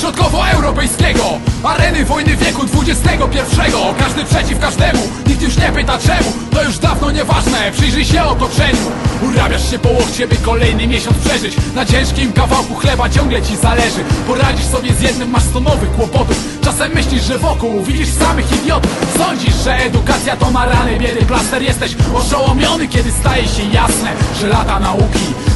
środkowoeuropejskiego. Areny wojny wieku XXI Każdy przeciw każdemu Nikt już nie pyta czemu. To już dawno nieważne Przyjrzyj się otoczeniu. Urabiasz się po łokcie, by kolejny miesiąc przeżyć. Na ciężkim kawałku chleba ciągle ci zależy. Poradzisz sobie z jednym, masz sto nowych kłopotów. Czasem myślisz, że wokół widzisz samych idiotów. Sądzisz, że edukacja to na rany biedy plaster. Jesteś oszołomiony, kiedy staje się jasne Że lata nauki